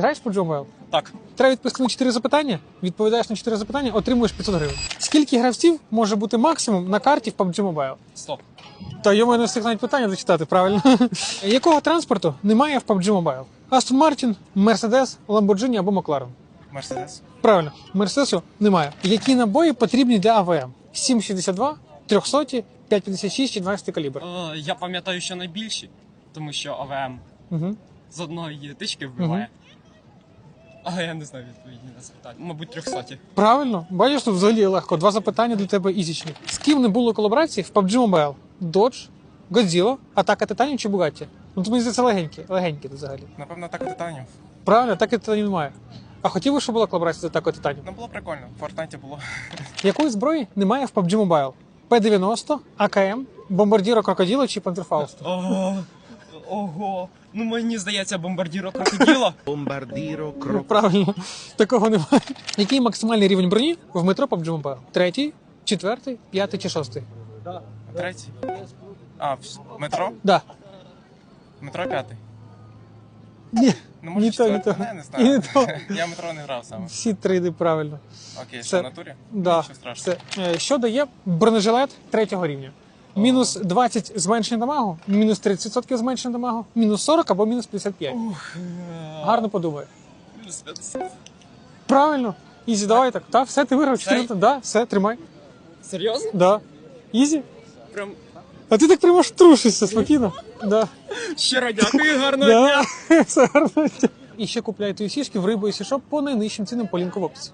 Граєш по Mobile? Так. Треба відповісти на 4 запитання. Відповідаєш на 4 запитання, отримуєш 500 гривень. Скільки гравців може бути максимум на карті в PUBG Mobile? Стоп. Та йому не встиг навіть питання зачитати, правильно. Якого транспорту немає в PUBG Mobile? Aston Martin, Mercedes, Lamborghini або McLaren? Мерседес. Правильно, Мерседесу немає. Які набої потрібні для АВМ? 7,62, 300, 5,56 чи 12 калібр. Е, я пам'ятаю, що найбільші, тому що АВМ Угу. з одної тички вбиває. Але я не знаю відповіді на запитання. Мабуть, 300. Правильно, бачиш, тут взагалі легко. Два запитання для тебе ізічні. З ким не було колаборації в PUBG Mobile? Dodge, Godzilla, Атака Титанів чи Bugatti? Ну, то мені здається, легенькі, легенькі взагалі. Напевно, так титанів. Правильно, Атаки Титанів немає. А хотів би, щоб була колаборація з Атакою Титанів? Ну було прикольно. В Фортнайті було. Якої зброї немає в PUBG Mobile? П-90, АКМ, бомбардіро Крокоділо чи Пантерфауст? Ого. Ну мені здається, бомбардіро крокодила. Bombardiro Ну, правильно, такого немає. Який максимальний рівень броні в метро PUBG Mobile? Третій, четвертий, п'ятий чи шостий? Третій. А, в метро? Да. Метро п'ятий. Ні, Ну, може, Ні то, ні четвертий? то. Не, не І не знаю. Я метро не грав саме. всі три йди правильно. Окей, Це- що в натурі? Да. Нічого страшного. Все. Е, Що дає бронежилет третього рівня? Мінус 20 зменшення дамагу, мінус 30% зменшення дамагу, мінус 40 або мінус 55. Гарно подумай. Плюс 50. Правильно. Ізі, давай так. Так, все, ти виграв. 4 Да, все, тримай. Серйозно? Да. Ізі. Прям А ти так прямо аж трушишся спокійно. Да. щиро дякую, гарного дня. Да. Все гарно. І ще купляйте усішки в рибу і сішоп по найнижчим цінам по лінку в описі.